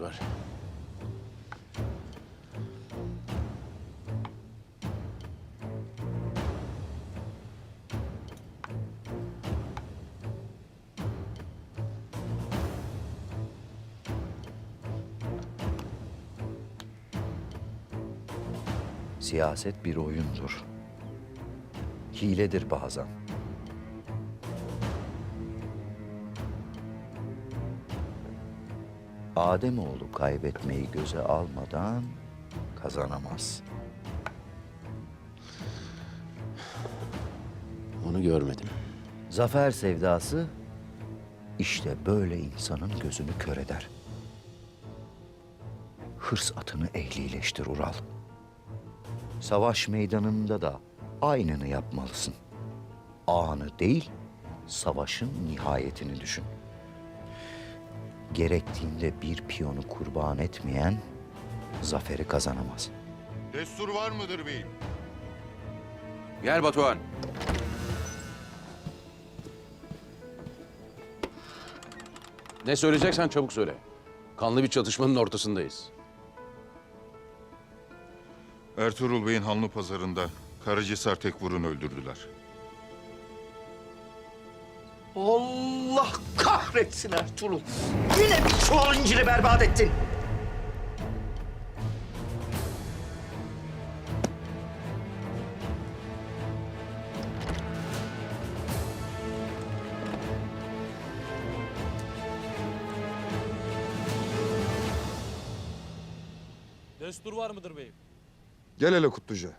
var. Siyaset bir oyundur. Hiledir bazen. Ademoğlu kaybetmeyi göze almadan kazanamaz. Onu görmedim. Zafer sevdası işte böyle insanın gözünü kör eder. Hırs atını ehlileştir Ural. Savaş meydanında da aynını yapmalısın. Anı değil, savaşın nihayetini düşün. Gerektiğinde bir piyonu kurban etmeyen zaferi kazanamaz. Destur var mıdır beyim? Gel Batuhan. Ne söyleyeceksen çabuk söyle. Kanlı bir çatışmanın ortasındayız. Ertuğrul Bey'in Hanlı Pazarı'nda Karacisar Tekvur'un öldürdüler. Allah kahretsin Ertuğrul. Yine bir çuval inciri berbat ettin. Destur var mıdır beyim? Gel hele Kutluca.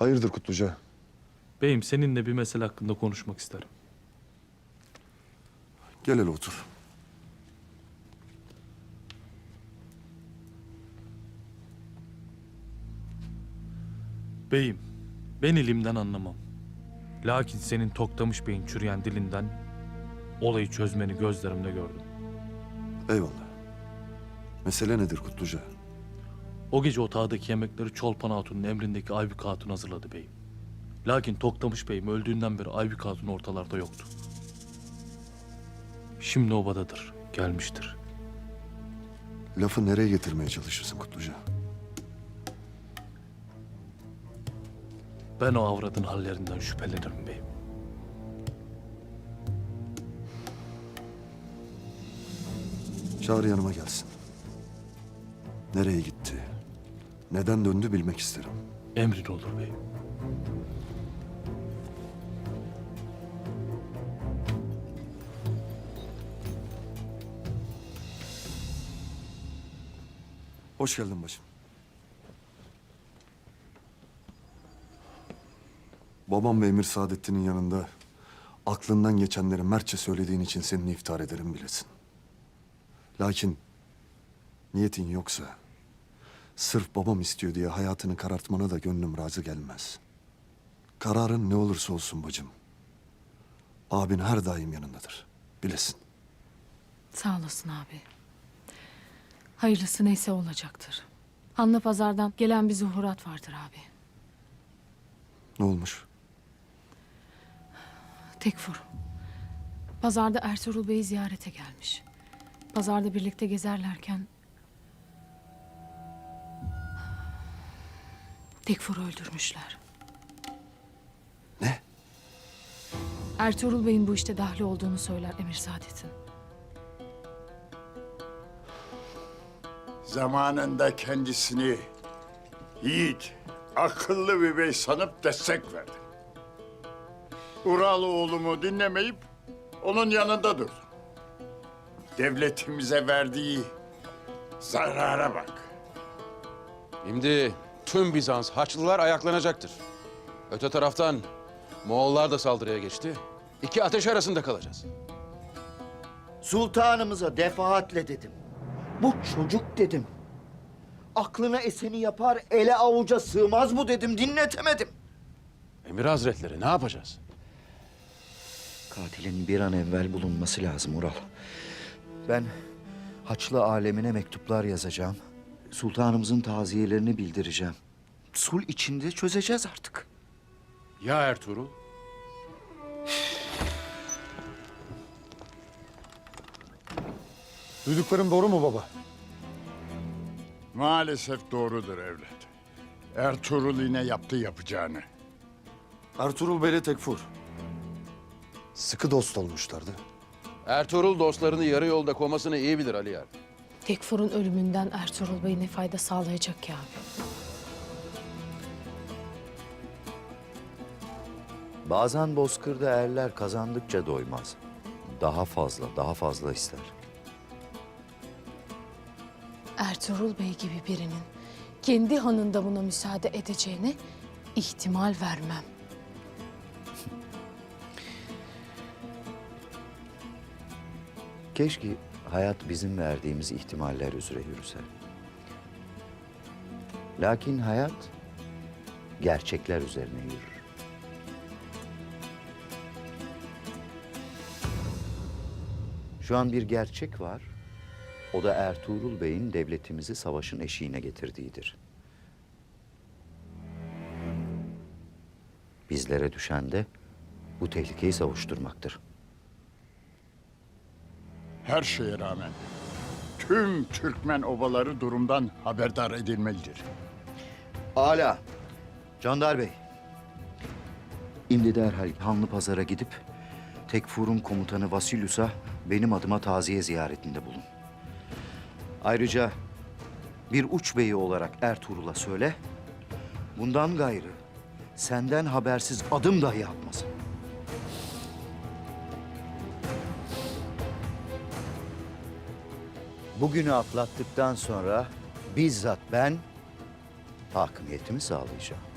Hayırdır Kutluca? Beyim seninle bir mesele hakkında konuşmak isterim. Gel hele otur. Beyim, ben ilimden anlamam. Lakin senin Toktamış Bey'in çürüyen dilinden olayı çözmeni gözlerimle gördüm. Eyvallah. Mesele nedir Kutluca? O gece otağdaki yemekleri Çolpan Hatun'un emrindeki Aybük Hatun hazırladı beyim. Lakin Toktamış Bey'im öldüğünden beri Aybük Hatun ortalarda yoktu. Şimdi obadadır, gelmiştir. Lafı nereye getirmeye çalışırsın Kutluca? Ben o avradın hallerinden şüphelenirim beyim. Çağır yanıma gelsin. Nereye? Neden döndü bilmek isterim. Emrin olur beyim. Hoş geldin başım. Babam ve Emir Saadettin'in yanında aklından geçenleri mertçe söylediğin için seni iftihar ederim bilesin. Lakin niyetin yoksa sırf babam istiyor diye hayatını karartmana da gönlüm razı gelmez. Kararın ne olursa olsun bacım. Abin her daim yanındadır. Bilesin. Sağ olasın abi. Hayırlısı neyse olacaktır. Hanlı pazardan gelen bir zuhurat vardır abi. Ne olmuş? Tekfur. Pazarda Ertuğrul Bey'i ziyarete gelmiş. Pazarda birlikte gezerlerken... Tekfur'u öldürmüşler. Ne? Ertuğrul Bey'in bu işte dahli olduğunu söyler Emir Saadet'in. Zamanında kendisini yiğit, akıllı bir bey sanıp destek verdi. Ural oğlumu dinlemeyip onun yanında durdu. Devletimize verdiği zarara bak. Şimdi tüm Bizans Haçlılar ayaklanacaktır. Öte taraftan Moğollar da saldırıya geçti. İki ateş arasında kalacağız. Sultanımıza defaatle dedim. Bu çocuk dedim. Aklına eseni yapar, ele avuca sığmaz bu dedim. Dinletemedim. Emir Hazretleri ne yapacağız? Katilin bir an evvel bulunması lazım Ural. Ben Haçlı alemine mektuplar yazacağım. Sultanımızın taziyelerini bildireceğim. Sul içinde çözeceğiz artık. Ya Ertuğrul? Duyduklarım doğru mu baba? Maalesef doğrudur evlat. Ertuğrul yine yaptı yapacağını. Ertuğrul Bey'le Tekfur. Sıkı dost olmuşlardı. Ertuğrul dostlarını yarı yolda komasını iyi bilir Ali Yer. Tekfur'un ölümünden Ertuğrul Bey ne fayda sağlayacak ki abi? Bazen bozkırda erler kazandıkça doymaz. Daha fazla, daha fazla ister. Ertuğrul Bey gibi birinin kendi hanında buna müsaade edeceğine ihtimal vermem. Keşke hayat bizim verdiğimiz ihtimaller üzere yürüse. Lakin hayat gerçekler üzerine yürür. Şu an bir gerçek var. O da Ertuğrul Bey'in devletimizi savaşın eşiğine getirdiğidir. Bizlere düşen de bu tehlikeyi savuşturmaktır. Her şeye rağmen tüm Türkmen obaları durumdan haberdar edilmelidir. Ala. Candar Bey. İmdi derhal Hanlı Pazar'a gidip Tekfur'un komutanı Vasilyus'a benim adıma taziye ziyaretinde bulun. Ayrıca bir uç beyi olarak Ertuğrul'a söyle, bundan gayrı senden habersiz adım dahi atmasın. Bugünü atlattıktan sonra bizzat ben hakimiyetimi sağlayacağım.